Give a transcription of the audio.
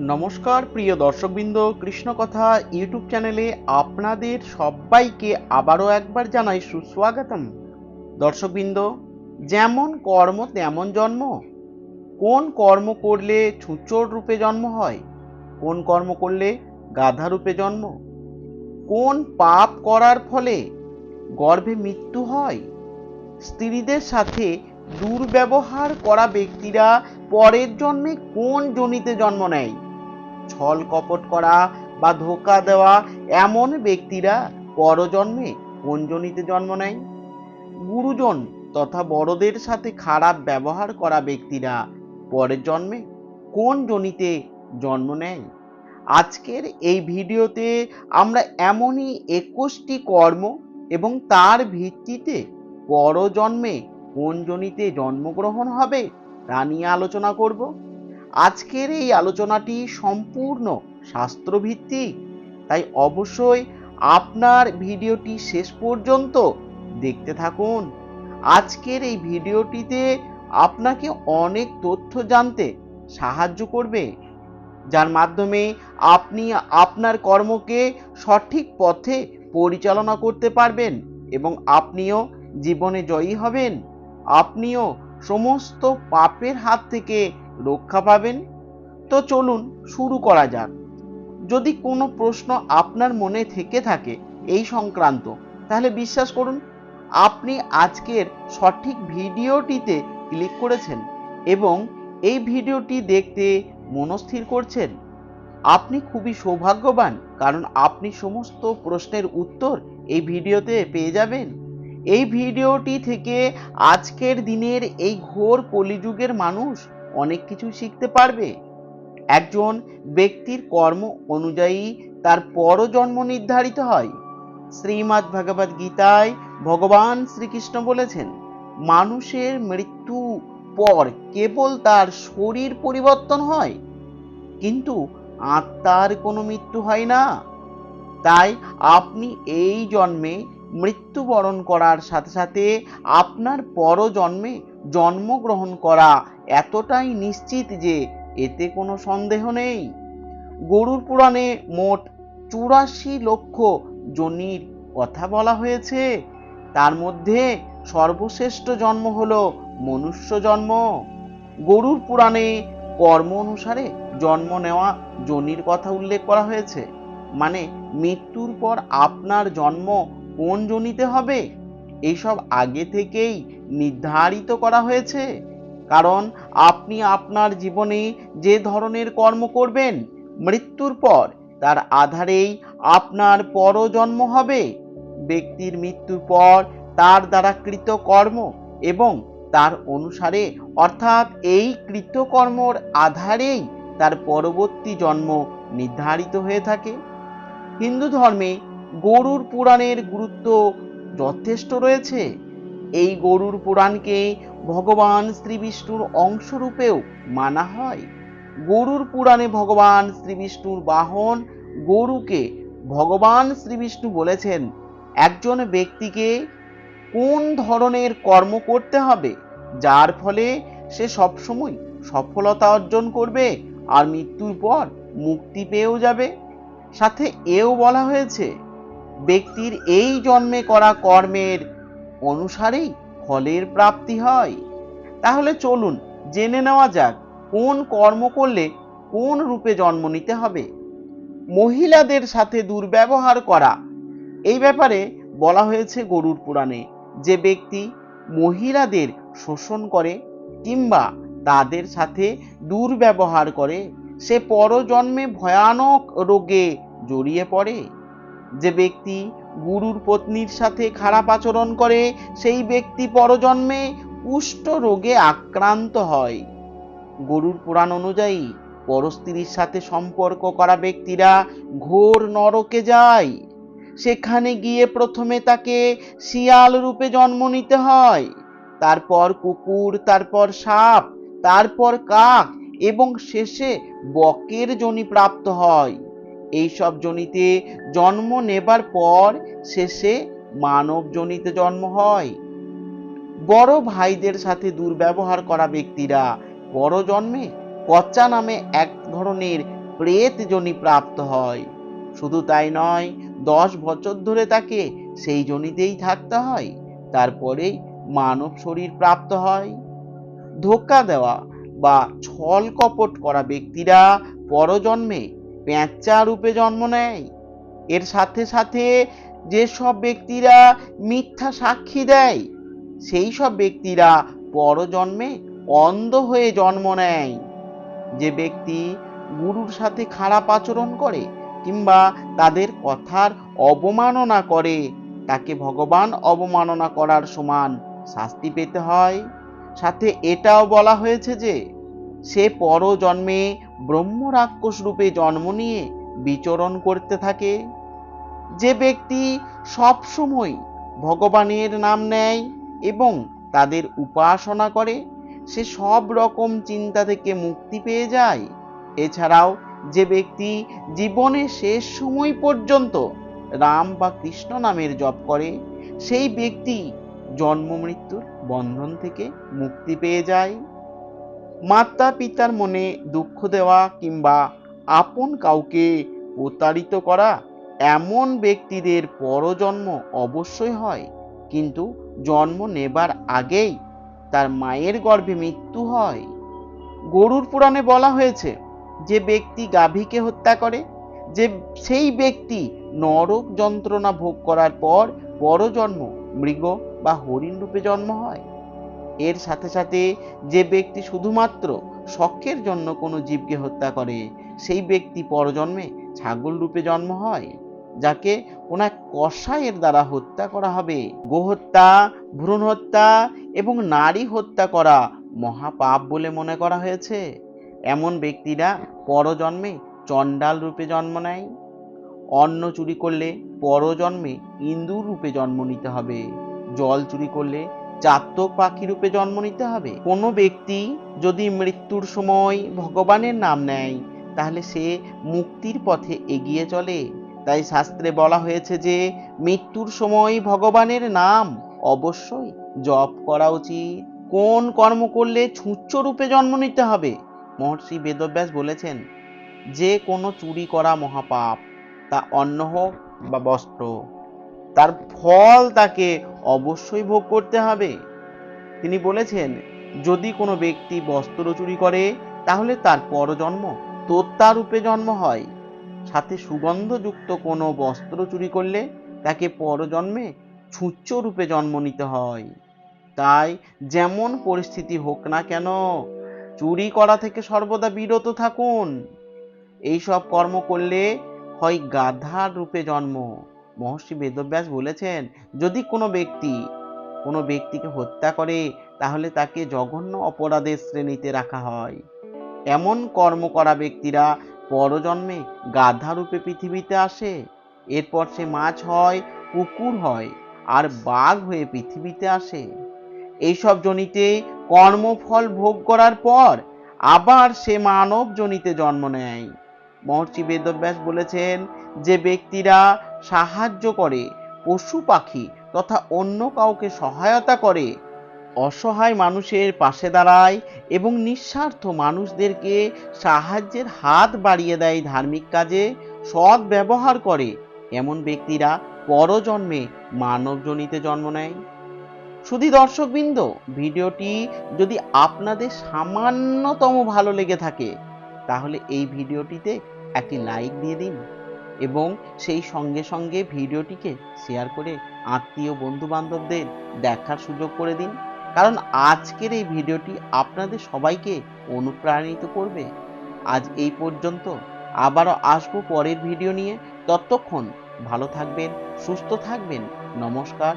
নমস্কার, প্রিয় দর্শকবৃন্দ কৃষ্ণ কথা ইউটিউব চ্যানেলে আপনাদের সবাইকে আবারও একবার জানাই সুস্বাগতম। দর্শকবৃন্দ, যেমন কর্ম তেমন জন্ম। কোন কর্ম করলে ছুঁচোর রূপে জন্ম হয়? কোন কর্ম করলে গাধা রূপে জন্ম? কোন পাপ করার ফলে গর্ভে মৃত্যু হয়? স্ত্রীদের সাথে দুর্ব্যবহার করা ব্যক্তিরা পরের জন্মে কোন জনিতে জন্ম নেয়? ছল কপট করা বা ধোকা দেওয়া এমন ব্যক্তিরা পরজন্মে কোন জনিতে জন্ম নেয়। গুরুজন তথা বড়দের সাথে খারাপ ব্যবহার করা ব্যক্তিরা পরের জন্মে কোন জনিতে জন্ম নেয়? আজকের এই ভিডিওতে আমরা এমনই একুশটি কর্ম এবং তার ভিত্তিতে পরজন্মে কোন জনিতে জন্মগ্রহণ হবে তা নিয়ে আলোচনা করব। আজকের এই আলোচনাটি সম্পূর্ণ শাস্ত্রভিত্তিক, তাই অবশ্যই আপনার ভিডিওটি শেষ পর্যন্ত দেখতে থাকুন। আজকের এই ভিডিওটিতে আপনাকে অনেক তথ্য জানতে সাহায্য করবে, যার মাধ্যমে আপনি আপনার কর্মকে সঠিক পথে পরিচালনা করতে পারবেন এবং আপনিও জীবনে জয়ী হবেন। আপনিও সমস্ত পাপের হাত থেকে রক্ষা পাবেন? তো চলুন শুরু করা যাক। যদি কোনো প্রশ্ন আপনার মনে থেকে থাকে এই সংক্রান্ত, তাহলে বিশ্বাস করুন, আপনি আজকের সঠিক ভিডিওটিতে ক্লিক করেছেন এবং এই ভিডিওটি দেখতে মনস্থির করছেন। আপনি খুবই সৌভাগ্যবান, কারণ আপনি সমস্ত প্রশ্নের উত্তর এই ভিডিওতে পেয়ে যাবেন। এই ভিডিওটি থেকে আজকের দিনের এই ঘোর কলিযুগের মানুষ অনেক কিছু শিখতে পারবে। একজন ব্যক্তির কর্ম অনুযায়ী তার পরজন্ম নির্ধারিত হয়। শ্রীমদ্ ভগবদ গীতায় ভগবান শ্রীকৃষ্ণ বলেছেন, মানুষের মৃত্যু পর কেবল তার শরীর পরিবর্তন হয়, কিন্তু আত্মার কোনো মৃত্যু হয় না। তাই আপনি এই জন্মে মৃত্যুবরণ করার সাথে সাথে আপনার পরজন্মে জন্মগ্রহণ করা এতটাই নিশ্চিত যে এতে কোনো সন্দেহ নেই। গরুর পুরাণে মোট চুরাশি লক্ষ জনির কথা বলা হয়েছে। তার মধ্যে সর্বশ্রেষ্ঠ জন্ম হল মনুষ্য জন্ম। গরুর পুরাণে কর্ম অনুসারে জন্ম নেওয়া জনির কথা উল্লেখ করা হয়েছে। মানে মৃত্যুর পর আপনার জন্ম কোন জনিতে হবে? এইসব আগে থেকেই নির্ধারিত করা হয়েছে। কারণ আপনি আপনার জীবনে যে ধরনের কর্ম করবেন, মৃত্যুর পর তার আধারেই আপনার পরজন্ম হবে। ব্যক্তির মৃত্যুর পর তার দ্বারা কৃত কর্ম এবং তার অনুসারে, অর্থাৎ এই কৃতকর্মর আধারেই তার পরবর্তী জন্ম নির্ধারিত হয়ে থাকে। হিন্দু ধর্মে গরুর পুরাণের গুরুত্ব যথেষ্ট রয়েছে। এই গরুর পুরাণকে ভগবান শ্রী বিষ্ণুর অংশরূপেও মানা হয়। গরুর পুরাণে ভগবান শ্রী বিষ্ণুর বাহন গরুকে ভগবান শ্রী বিষ্ণু বলেছেন, একজন ব্যক্তিকে কোন ধরনের কর্ম করতে হবে, যার ফলে সে সবসময় সফলতা অর্জন করবে আর মৃত্যুর পর মুক্তি পেয়েও যাবে সাথে এও বলা হয়েছে, ব্যক্তির এই জন্মে করা কর্মের অনুসারেই ফলের প্রাপ্তি হয়। তাহলে চলুন জেনে নেওয়া যাক, কোন কর্ম করলে কোন রূপে জন্ম নিতে হবে? মহিলাদের সাথে দুর্ব্যবহার করা। এই ব্যাপারে বলা হয়েছে গরুর পুরাণে যে ব্যক্তি মহিলাদের শোষণ করে কিংবা তাদের সাথে দুর্ব্যবহার করে, সে পরজন্মে ভয়ানক রোগে জড়িয়ে পড়ে। যে ব্যক্তি গুরুর পত্নীর সাথে খারাপ আচরণ করে, সেই ব্যক্তি পরজন্মে কুষ্ঠ রোগে আক্রান্ত হয়। গরুর পুরাণ অনুযায়ী, পরস্ত্রীর সাথে সম্পর্ক করা ব্যক্তিরা ঘোর নরকে যায়। সেখানে গিয়ে প্রথমে তাকে শিয়াল রূপে জন্ম নিতে হয়। তারপর কুকুর, তারপর সাপ, তারপর কাক এবং শেষে বকের জনি প্রাপ্ত হয়। এইসব জনিতে জন্ম নেবার পর শেষে মানব জনিতে জন্ম হয়। বড় ভাইদের সাথে দুর্ব্যবহার করা ব্যক্তিরা বড় জন্মে পচা নামে এক ধরনের প্রেত জনি প্রাপ্ত হয়। শুধু তাই নয়, দশ বছর ধরে তাকে সেই জনিতেই থাকতে হয়, তারপরেই মানব শরীর প্রাপ্ত হয়। ধোকা দেওয়া বা ছল কপট করা ব্যক্তিরা পরজন্মে পেঁচা রূপে জন্ম নেয়। এর সাথে সাথে যেসব ব্যক্তিরা মিথ্যা সাক্ষী দেয় সেই সব ব্যক্তিরা পরজন্মে অন্ধ হয়ে জন্ম নেয়। যে ব্যক্তি গুরুর সাথে খারাপ আচরণ করে কিংবা তাদের কথার অবমাননা করে, তাকে ভগবান অবমাননা করার সমান শাস্তি পেতে হয়। সাথে এটাও বলা হয়েছে যে, সে পরজন্মে ব্রহ্ম রাক্ষস রূপে জন্ম নিয়ে বিচরণ করতে থাকে। যে ব্যক্তি সবসময় ভগবানের নাম নেয় এবং তাদের উপাসনা করে, সে সব রকম চিন্তা থেকে মুক্তি পেয়ে যায়। এছাড়াও যে ব্যক্তি জীবনের শেষ সময় পর্যন্ত রাম বা কৃষ্ণ নামের জপ করে, সেই ব্যক্তি জন্ম মৃত্যুর বন্ধন থেকে মুক্তি পেয়ে যায়। মাতা পিতার মনে দুঃখ দেওয়া কিংবা আপন কাউকে প্রতারিত করা এমন ব্যক্তিদের পরজন্ম অবশ্যই হয়, কিন্তু জন্ম নেবার আগেই তার মায়ের গর্ভে মৃত্যু হয়। গরুর পুরাণে বলা হয়েছে, যে ব্যক্তি গাভীকে হত্যা করে, যে সেই ব্যক্তি নরক যন্ত্রণা ভোগ করার পর পরজন্ম মৃগ বা হরিণ রূপে জন্ম হয়। এর সাথে সাথে যে ব্যক্তি শুধুমাত্র শখের জন্য কোনো জীবকে হত্যা করে, সেই ব্যক্তি পরজন্মে ছাগল রূপে জন্ম হয়, যাকে এক কষায়ের দ্বারা হত্যা করা হবে। গোহত্যা, ভ্রূণ হত্যা এবং নারী হত্যা করা মহাপাপ বলে মনে করা হয়েছে। এমন ব্যক্তিরা পরজন্মে চণ্ডাল রূপে জন্ম নেয়। অন্ন চুরি করলে পরজন্মে ইন্দুর রূপে জন্ম নিতে হবে। জল চুরি করলে চাতক পাখি রূপে জন্ম নিতে হবে। কোনো ব্যক্তি যদি মৃত্যুর সময় ভগবানের নাম নেয়, তাহলে সে মুক্তির পথে এগিয়ে চলে। তাই শাস্ত্রে বলা হয়েছে যে, মৃত্যুর সময় ভগবানের নাম অবশ্যই জপ করা উচিত। কোন কর্ম করলে ছুঁচ্চ রূপে জন্ম নিতে হবে? মহর্ষি বেদব্যাস বলেছেন, যে কোনো চুরি করা মহাপাপ, তা অন্ন হোক বা বস্ত্র। তার ফল তাকে অবশ্যই ভোগ করতে হবে। তিনি বলেছেন, যদি কোনো ব্যক্তি বস্ত্র চুরি করে, তাহলে তার পরজন্ম তোত্তা রূপে জন্ম হয়। সাথে সুগন্ধযুক্ত কোনো বস্ত্র চুরি করলে তাকে পরজন্মে ছুঁচ্চ রূপে জন্ম নিতে হয়। তাই যেমন পরিস্থিতি হোক না কেন, চুরি করা থেকে সর্বদা বিরত থাকুন। এইসব কর্ম করলে হয় গাধার রূপে জন্ম। মহর্ষি বেদব্যাস বলেছেন, যদি কোনো ব্যক্তি, কোনো ব্যক্তিকে হত্যা করে, তাহলে তাকে জঘন্য অপরাধের শ্রেণীতে রাখা হয়। এমন কর্ম করা ব্যক্তিরা পরজন্মে গাধা রূপে পৃথিবীতে আসে। এরপর সে মাছ হয়, কুকুর হয়, আর বাঘ হয়ে পৃথিবীতে আসে। এইসব জনিতে কর্মফল ভোগ করার পর আবার সে মানব জনিতে জন্ম নেয়। মহর্ষি বেদব্যাস বলেছেন যে ব্যক্তিরা সাহায্য করে, পশু পাখি তথা অন্য কাউকে সহায়তা করে, অসহায় মানুষের পাশে দাঁড়ায় এবং নিঃস্বার্থ মানুষদেরকে সাহায্যের হাত বাড়িয়ে দেয় ধার্মিক কাজে, সৎ ব্যবহার করে, এমন ব্যক্তিরা পরজন্মে মানবজনিতে জন্ম নেয়। শুধু দর্শকবৃন্দ, ভিডিওটি যদি আপনাদের সামান্যতম ভালো লেগে থাকে, তাহলে এই ভিডিওটিতে একটি লাইক দিয়ে দিন এবং সেই সঙ্গে সঙ্গে ভিডিওটিকে শেয়ার করে আত্মীয় বন্ধু বান্ধবদের দেখার সুযোগ করে দিন। কারণ আজকের এই ভিডিওটি আপনাদের সবাইকে অনুপ্রাণিত করবে। আজ এই পর্যন্ত আবারও আসব পরের ভিডিও নিয়ে। ততক্ষণ ভালো থাকবেন, সুস্থ থাকবেন। নমস্কার।